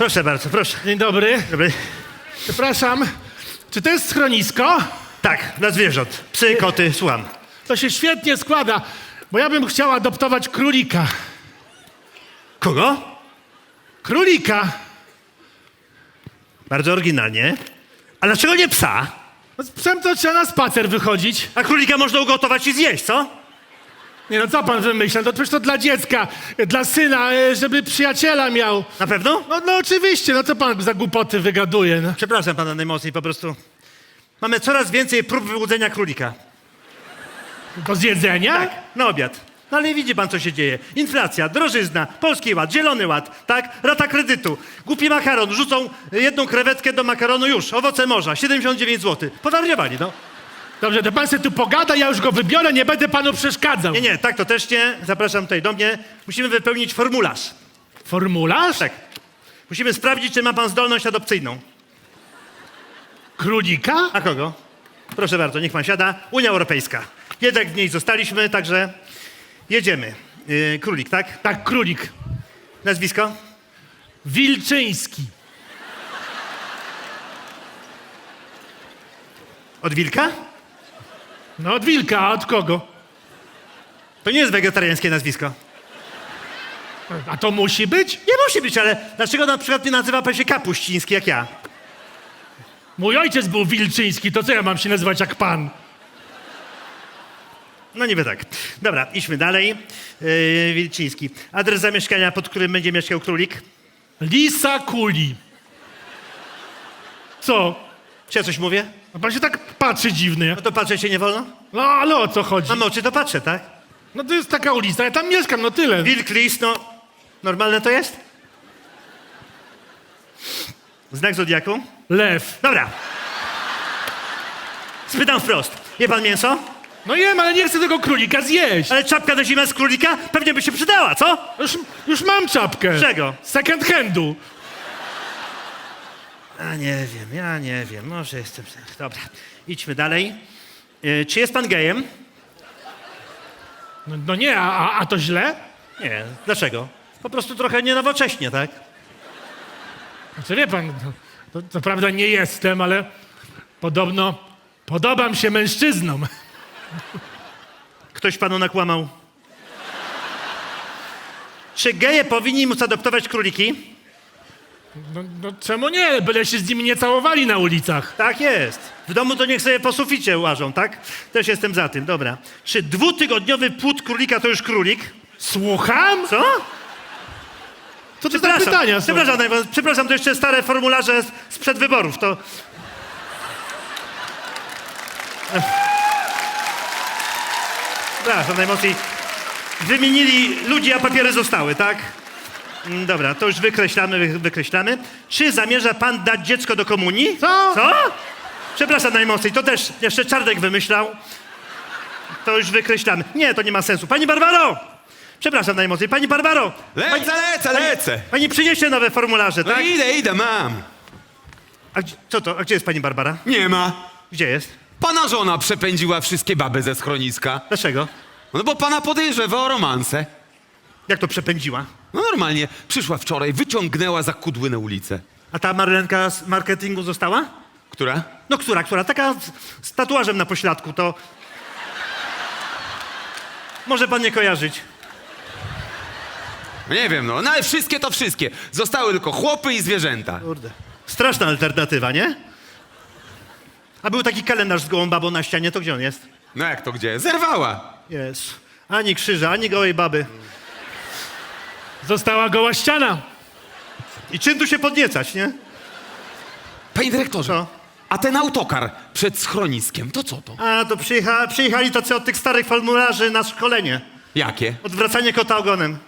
Proszę bardzo, proszę. Dzień dobry. Dobry. Przepraszam, czy to jest schronisko? Tak, dla zwierząt. Psy, koty, słucham. To się świetnie składa, bo ja bym chciał adoptować królika. Kogo? Królika! Bardzo oryginalnie. A dlaczego nie psa? No z psem to trzeba na spacer wychodzić. A królika można ugotować i zjeść, co? Nie no, co pan wymyśla? To przecież to dla dziecka, dla syna, e, żeby przyjaciela miał. Na pewno? No, no oczywiście, no co pan za głupoty wygaduje? No. Przepraszam pana najmocniej, po prostu. Mamy coraz więcej prób wyłudzenia królika. To z jedzenia? Tak, na obiad. No ale widzi pan, co się dzieje. Inflacja, drożyzna, polski ład, zielony ład, tak? Rata kredytu. Głupi makaron, rzucą jedną krewetkę do makaronu już. Owoce morza, 79 zł. Powariowani, no. Dobrze, to pan sobie tu pogada, ja już go wybiorę, nie będę panu przeszkadzał. Nie, nie, tak to też nie. Zapraszam tutaj do mnie. Musimy wypełnić formularz. Formularz? Tak. Musimy sprawdzić, czy ma pan zdolność adopcyjną. Królika? A kogo? Proszę bardzo, niech pan siada. Unia Europejska. Jednak w niej zostaliśmy, także jedziemy. Yy, królik, tak? Tak, królik. Nazwisko? Wilczyński. Od wilka? No od wilka, a od kogo? To nie jest wegetariańskie nazwisko. A to musi być? Nie musi być, ale dlaczego na przykład nie nazywa pan się Kapuściński jak ja? Mój ojciec był Wilczyński, to co ja mam się nazywać jak pan? No niby tak. Dobra, idźmy dalej. Yy, Wilczyński. Adres zamieszkania, pod którym będzie mieszkał królik? Lisa Kuli. Co? Czy ja coś mówię? A pan się tak patrzy dziwny. No to patrzeć się nie wolno? No ale o co chodzi? Mam oczy, to patrzę, tak? No to jest taka ulica, ja tam mieszkam, no tyle. Wilk, lis, no... Normalne to jest? Znak zodiaku? Lew. Dobra. Spytam wprost. Je pan mięso? No jem, ale nie chcę tego królika zjeść. Ale czapka na zimę z królika pewnie by się przydała, co? Już, już mam czapkę. Czego? Second handu. A nie wiem, ja nie wiem. Może jestem... Dobra, idźmy dalej. Yy, czy jest pan gejem? No, no nie, a, a, a to źle? Nie. Dlaczego? Po prostu trochę nienowocześnie, tak? Znaczy wie pan, to, to, to prawda nie jestem, ale podobno podobam się mężczyznom. Ktoś panu nakłamał. Czy geje powinni móc adoptować króliki? No, no czemu nie? Byle się z nimi nie całowali na ulicach. Tak jest. W domu to niech sobie po suficie łażą, tak? Też jestem za tym, dobra. Czy dwutygodniowy płód królika to już królik? Słucham? Co? Co to za pytania są? przepraszam, najwa- przepraszam, to jeszcze stare formularze z- sprzed wyborów, to... Przepraszam, najmocniej wymienili ludzi, a papiery zostały, tak? Mm, Dobra, to już wykreślamy, wy- wykreślamy. Czy zamierza pan dać dziecko do komunii? Co? Co? Przepraszam najmocniej, to też jeszcze Czarnek wymyślał. To już wykreślamy. Nie, to nie ma sensu. Pani Barbaro! Przepraszam najmocniej. Pani Barbaro! Pani, Lecę, lecę, lecę. pani przyniesie nowe formularze, No tak? idę, idę, mam. A co to? A gdzie jest pani Barbara? Nie ma. Gdzie jest? Pana żona przepędziła wszystkie baby ze schroniska. Dlaczego? No bo pana podejrzewa o romanse. Jak to przepędziła? No normalnie, przyszła wczoraj, wyciągnęła za kudły na ulicę. A ta Marlenka z marketingu została? Która? No która, która? Taka z, z tatuażem na pośladku, to... Może pan nie kojarzyć. No nie wiem, no, no ale wszystkie to wszystkie. Zostały tylko chłopy i zwierzęta. Kurde. Straszna alternatywa, nie? A był taki kalendarz z gołą babą na ścianie, to gdzie on jest? No jak to gdzie? Zerwała. Jest. Ani krzyża, ani gołej baby. Została goła ściana. I czym tu się podniecać, nie? Panie dyrektorze, Co? a ten autokar przed schroniskiem, to co to? A, to przyjecha, przyjechali tacy od tych starych formularzy na szkolenie. Jakie? Odwracanie kota ogonem.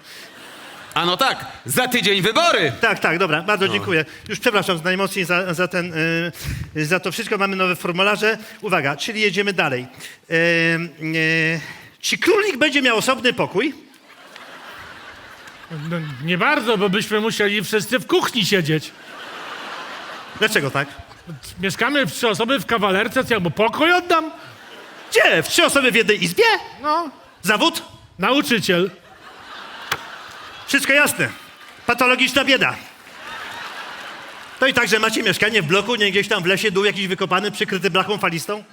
A no tak, za tydzień wybory. Tak, tak, dobra, bardzo dziękuję. Już przepraszam z najmocniej za, za, ten, y, za to wszystko. Mamy nowe formularze. Uwaga, czyli jedziemy dalej. Y, y, czy królik będzie miał osobny pokój? No, nie bardzo, bo byśmy musieli wszyscy w kuchni siedzieć. Dlaczego tak? Mieszkamy w trzy osoby w kawalerce, co ja mu pokój oddam? Gdzie? W trzy osoby w jednej izbie? No, Zawód? nauczyciel. Wszystko jasne. Patologiczna bieda. To i tak, że macie mieszkanie w bloku, nie gdzieś tam w lesie, dół jakiś wykopany, przykryty blachą falistą?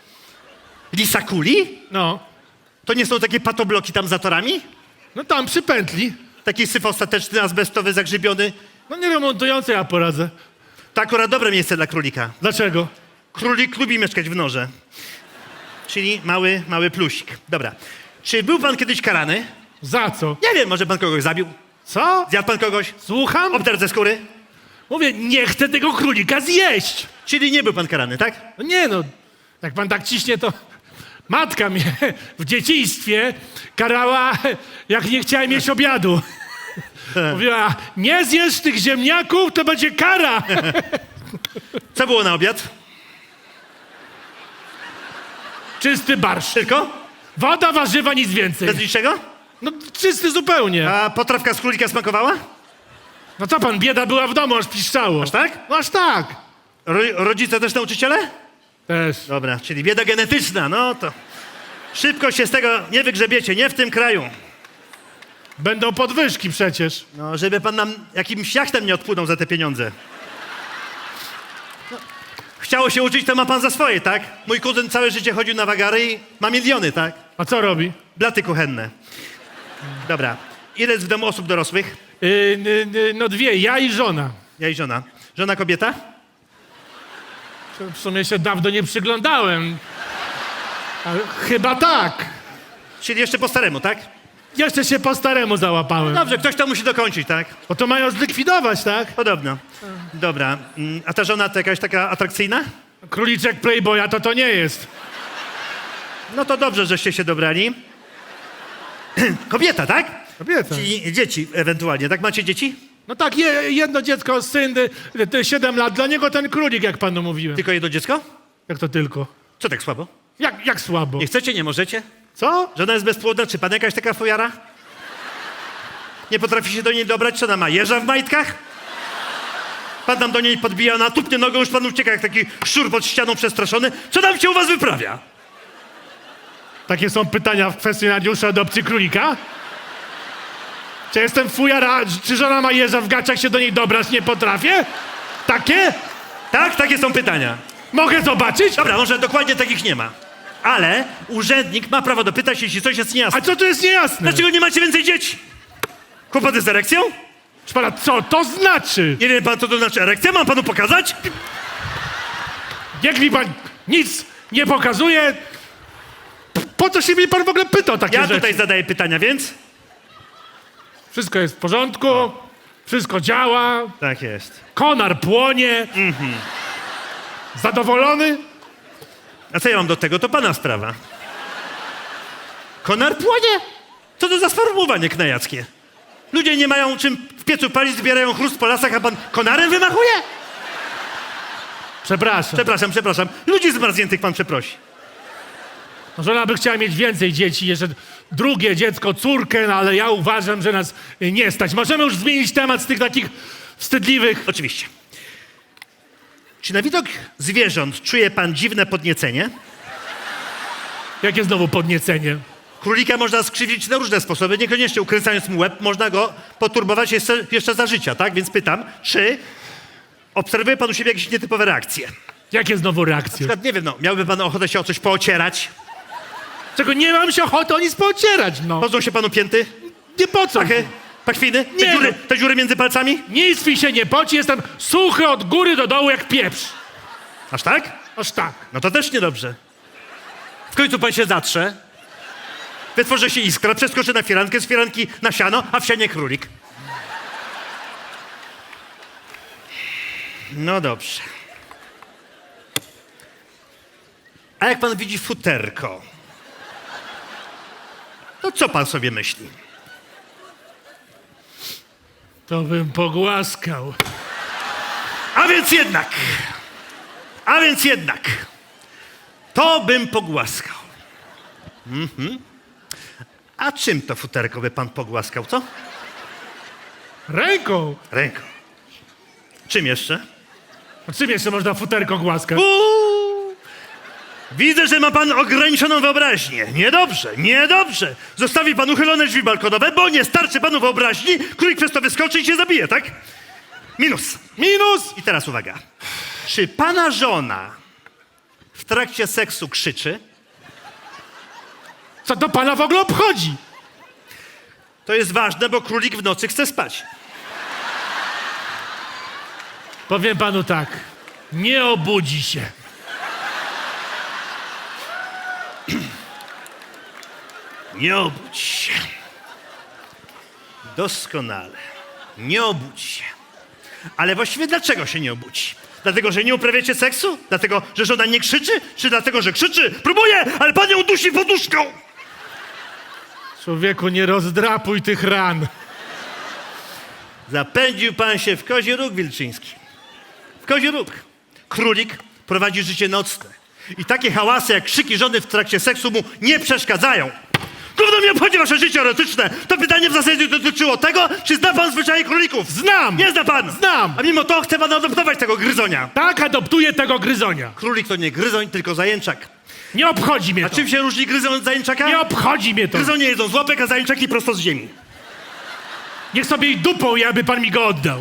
Lisa kuli? No, To nie są takie patobloki tam za torami? no tam przy pętli. Taki syf ostateczny, azbestowy, zagrzybiony. No nie remontujący ja poradzę. To akurat dobre miejsce dla królika. Dlaczego? Królik lubi mieszkać w norze. Czyli mały, mały plusik. Dobra. Czy był pan kiedyś karany? Za co? Nie wiem, może pan kogoś zabił? Co? Zjadł pan kogoś? Słucham? Obdarł ze skóry? Mówię, nie chcę tego królika zjeść. Czyli nie był pan karany, tak? No nie no, jak pan tak ciśnie, to matka mnie w dzieciństwie karała, jak nie chciałem jeść obiadu. Mówiła, nie zjesz tych ziemniaków, to będzie kara. Co było na obiad? Czysty barszcz. Tylko? Woda, warzywa, nic więcej. Bez niczego? No czysty zupełnie. A potrawka z królika smakowała? No co pan, bieda była w domu, aż piszczało. Aż tak? No aż tak. Ro rodzice też nauczyciele? Też. Dobra, czyli bieda genetyczna, no to... Szybko się z tego nie wygrzebiecie, nie w tym kraju. Będą podwyżki przecież. No, żeby pan nam jakimś jachtem nie odpłynął za te pieniądze. No, chciało się uczyć, to ma pan za swoje, tak? Mój kuzyn całe życie chodził na wagary i ma miliony, tak? A co robi? Blaty kuchenne. Dobra. Ile jest w domu osób dorosłych? Yy, yy, yy, no dwie, ja i żona. Ja i żona. Żona kobieta? W sumie się dawno nie przyglądałem. Ale chyba tak. Czyli jeszcze po staremu, tak? Jeszcze się po staremu załapałem. Dobrze, ktoś to musi dokończyć, tak? Bo to mają zlikwidować, tak? Podobno. Dobra. Mm, A ta żona to jakaś taka atrakcyjna? Króliczek Playboya to to nie jest. No to dobrze, żeście się dobrali. Kobieta, tak? Kobieta. Czyli dzieci ewentualnie, tak? Macie dzieci? No tak, je, jedno dziecko, syn, y, y, 7 lat. Dla niego ten królik, jak panu mówiłem. Tylko jedno dziecko? Jak to tylko? Co tak słabo? Jak, jak słabo? Nie chcecie, nie możecie? Co? Żona jest bezpłodna, czy pan jakaś taka fojara? Nie potrafi się do niej dobrać, czy ona ma jeża w majtkach? Pan tam do niej podbija, ona tupnie nogą, już pan ucieka jak taki szczur pod ścianą przestraszony. Co tam się u was wyprawia? Takie są pytania w kwestionariuszu adopcji królika? Czy jestem fujara, czy żona ma jeża w gaciach, się do niej dobrać nie potrafię? Takie? Tak, takie są pytania. Mogę zobaczyć? Dobra, może dokładnie takich nie ma. Ale urzędnik ma prawo dopytać, jeśli coś jest niejasne. A co tu jest niejasne? Dlaczego nie macie więcej dzieci? Kłopoty z erekcją? Proszę pana, co to znaczy? Nie wie pan, co to znaczy erekcja? Mam panu pokazać? Jak mi pan nic nie pokazuje, po co się mi pan w ogóle pyta o takie Ja rzeczy? tutaj zadaję pytania, więc... Wszystko jest w porządku, wszystko działa, Tak jest. konar płonie. Mhm. Zadowolony? A co ja mam do tego? To pana sprawa. Konar płonie? Co to za sformułowanie knajackie? Ludzie nie mają czym w piecu palić, zbierają chrust po lasach, a pan konarem wymachuje? Przepraszam. Przepraszam, przepraszam. Ludzi zmarzniętych pan przeprosi. No, Żona by chciała mieć więcej dzieci, jeszcze drugie dziecko, córkę, no ale ja uważam, że nas nie stać. Możemy już zmienić temat z tych takich wstydliwych. Oczywiście. Czy na widok zwierząt czuje pan dziwne podniecenie? Jakie znowu podniecenie? Królika można skrzywdzić na różne sposoby, niekoniecznie ukręcając mu łeb, można go poturbować jeszcze, jeszcze za życia, tak? Więc pytam, czy obserwuje pan u siebie jakieś nietypowe reakcje? Na Jakie znowu reakcje? przykład, nie wiem, no, miałby pan ochotę się o coś poocierać? Czego nie mam się ochoty o nic pocierać, no. Chodzą się panu pięty? Nie po co? Pachy? Pachwiny? Te Nie, dziury, no. te dziury między palcami? Nic mi się nie poci, jestem suchy od góry do dołu jak pieprz. Aż tak? Aż tak. No to też niedobrze. W końcu pan się zatrze, wytworzy się iskra, przeskoczy na firankę, z firanki na siano, a w sianie królik. No dobrze. A jak pan widzi futerko, to co pan sobie myśli? To bym pogłaskał. A więc jednak, a więc jednak, to bym pogłaskał. Mhm. A czym to futerko by pan pogłaskał, co? Ręką. Ręką. Czym jeszcze? A czym jeszcze można futerko głaskać? Uuu. Widzę, że ma pan ograniczoną wyobraźnię. Niedobrze, niedobrze. Zostawi pan uchylone drzwi balkonowe, bo nie starczy panu wyobraźni, królik przez to wyskoczy i się zabije, tak? Minus. Minus! I teraz uwaga. Czy pana żona w trakcie seksu krzyczy? Co to pana w ogóle obchodzi? To jest ważne, bo królik w nocy chce spać. Powiem panu tak. Nie obudzi się. Nie obudź się. Doskonale. Nie obudź się. Ale właściwie dlaczego się nie obudzi? Dlatego, że nie uprawiacie seksu? Dlatego, że żona nie krzyczy? Czy dlatego, że krzyczy? Próbuje, ale pan ją dusi poduszką! Człowieku, nie rozdrapuj tych ran. Zapędził pan się w kozi róg wilczyński. W kozi róg. Królik prowadzi życie nocne. I takie hałasy jak krzyki żony w trakcie seksu mu nie przeszkadzają. Gówno mnie obchodzi wasze życie erotyczne. To pytanie w zasadzie dotyczyło tego, czy zna pan zwyczaje królików. Znam! Nie zna pan! Znam! A mimo to chce pan adoptować tego gryzonia. Tak adoptuję tego gryzonia. Królik to nie gryzoń, tylko zajęczak. Nie obchodzi mnie A to. czym się różni gryzoń od zajęczaka? Nie obchodzi mnie to. Gryzonie jedzą z łapek, a zajęczaki prosto z ziemi. Niech sobie i dupą, jakby pan mi go oddał.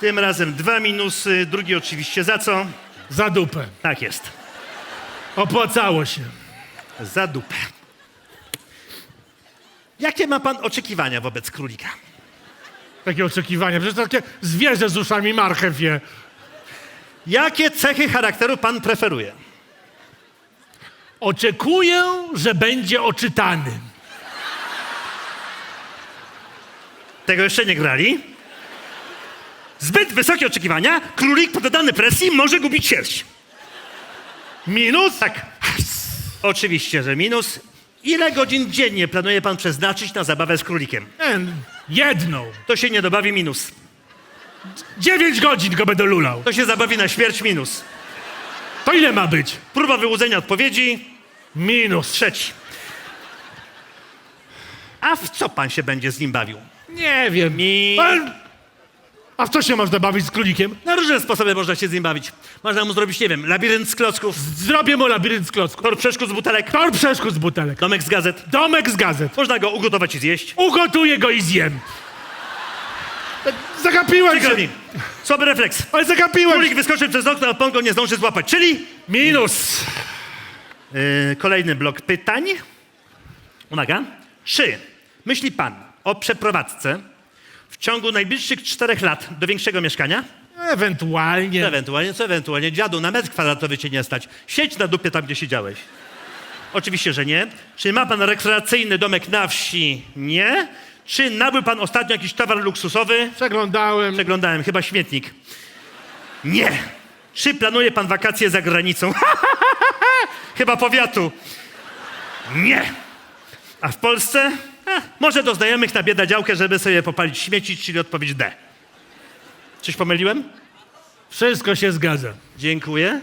Tym razem dwa minusy, drugi oczywiście za co? Za dupę. Tak jest. Opłacało się. Za dupę. Jakie ma pan oczekiwania wobec królika? Takie oczekiwania. Przecież takie zwierzę z uszami marchew je. Jakie cechy charakteru pan preferuje? Oczekuję, że będzie oczytany. Tego jeszcze nie grali? Zbyt wysokie oczekiwania, królik poddany presji może gubić sierść. Minus? Tak. Oczywiście, że minus. Ile godzin dziennie planuje pan przeznaczyć na zabawę z królikiem? E, jedną. To się nie dobawi minus. Dziewięć godzin go będę lulał. To się zabawi na śmierć minus. To ile ma być? Próba wyłudzenia odpowiedzi Minus. trzeci. A w co pan się będzie z nim bawił? Nie wiem. Mi- A, a w co się można bawić z królikiem? Na różne sposoby można się z nim bawić. Można mu zrobić, nie wiem, labirynt z klocków, Zrobię mu labirynt z klocków. tor przeszkód z butelek, Tor przeszkód z butelek. domek z gazet. Domek z gazet. Można go ugotować i zjeść. Ugotuję go i zjem. Zagapiłem Przykro się. mi. Słaby refleks. Ale zagapiłem Królik się. wyskoczy przez okno, a pan go nie zdąży złapać. Czyli Minus. yy, kolejny blok pytań. Uwaga. Czy myśli pan o przeprowadzce w ciągu najbliższych czterech lat do większego mieszkania? Ewentualnie. Ewentualnie, co ewentualnie? Dziadu, na metr kwadratowy cię nie stać. Siedź na dupie tam, gdzie siedziałeś. Oczywiście, że nie. Czy ma pan rekreacyjny domek na wsi? Nie. Czy nabył pan ostatnio jakiś towar luksusowy? Przeglądałem. Przeglądałem, chyba śmietnik. Nie. Czy planuje pan wakacje za granicą? chyba powiatu. Nie. A w Polsce? A, może do znajomych na bieda działkę, żeby sobie popalić śmieci, czyli odpowiedź D. Coś pomyliłem? Wszystko się zgadza. Dziękuję.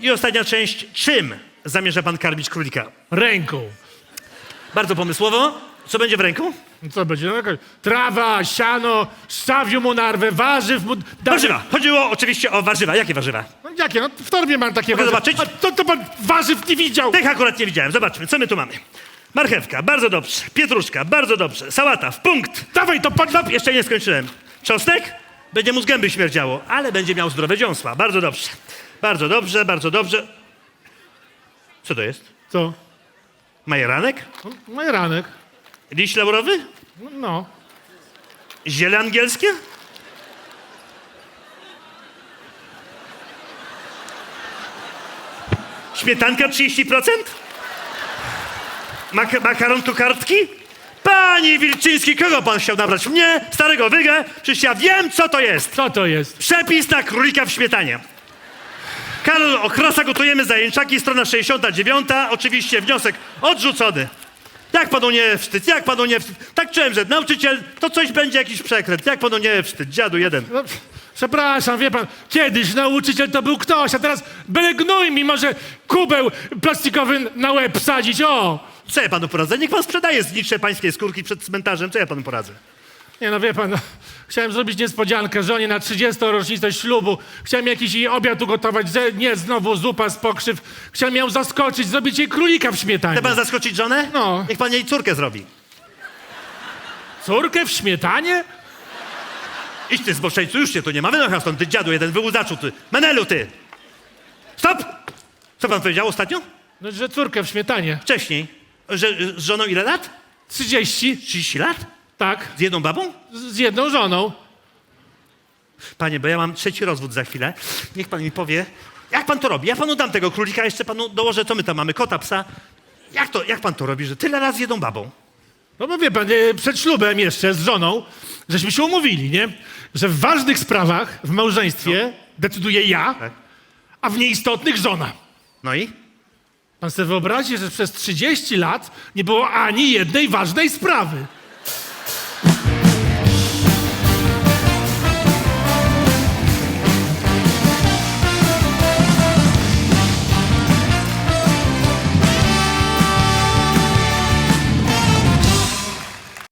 I ostatnia część. Czym zamierza pan karmić królika? Ręką. Bardzo pomysłowo. Co będzie w ręku? No Co będzie? No, jakaś trawa, siano, stawiu mu narwę, warzyw mu... da- Warzywa. Chodziło oczywiście o warzywa. Jakie warzywa? No, jakie? No, w torbie mam takie Mogę warzywa. zobaczyć? A to, to pan warzyw nie widział. Tych akurat nie widziałem. Zobaczmy, co my tu mamy. Marchewka, bardzo dobrze. Pietruszka, bardzo dobrze. Sałata, w punkt. Dawaj, to pan... Stop, jeszcze nie skończyłem. Czosnek? Będzie mu z gęby śmierdziało, ale będzie miał zdrowe dziąsła. Bardzo dobrze. Bardzo dobrze, bardzo dobrze. Co to jest? Co? Majeranek? No, Majeranek. Liść laurowy? No. Ziele angielskie? Śmietanka 30%? Mak makaron tu kartki? Panie Wilczyński, kogo pan chciał nabrać? Mnie, starego wygę? Przecież ja wiem, co to jest. Co to jest? Przepis na królika w śmietanie. Karol Okrasa, gotujemy zajęczaki, strona 69. Oczywiście wniosek odrzucony. Jak panu nie wstyd, jak panu nie wstyd. Tak czułem, że nauczyciel, to coś będzie jakiś przekręt. Jak panu nie wstyd, dziadu jeden. No, przepraszam, wie pan, kiedyś nauczyciel to był ktoś, a teraz byle gnój mi może kubeł plastikowy na łeb wsadzić, o! Co ja panu poradzę? Niech pan sprzedaje znicze pańskie skórki przed cmentarzem. Co ja panu poradzę? Nie no, wie pan, no, chciałem zrobić niespodziankę żonie na 30. rocznicę ślubu. Chciałem jakiś jej obiad ugotować, ze, nie znowu zupa z pokrzyw. Chciałem ją zaskoczyć, zrobić jej królika w śmietanie. Chce pan zaskoczyć żonę? No. Niech pan jej córkę zrobi. Córkę w śmietanie? Idź ty zboczeńcu, już się tu nie ma. Wynocha stąd, ty dziadu jeden, wyłudzaczu ty. Menelu ty. Stop! Co pan powiedział ostatnio? No, że córkę w śmietanie. Wcześniej. Że z żoną ile lat? 30, 30 lat? tak, Z jedną babą? z, z jedną żoną. Panie, bo ja mam trzeci rozwód za chwilę. Niech pan mi powie, jak pan to robi? Ja panu dam tego królika, jeszcze panu dołożę, co my tam mamy, kota, psa. Jak to, jak pan to robi, że tyle lat z jedną babą? No bo wie pan, e, przed ślubem jeszcze z żoną, żeśmy się umówili, nie? Że w ważnych sprawach w małżeństwie decyduję ja, Tak. a w nieistotnych żona. No i? Pan sobie wyobrazi, że przez 30 lat nie było ani jednej ważnej sprawy.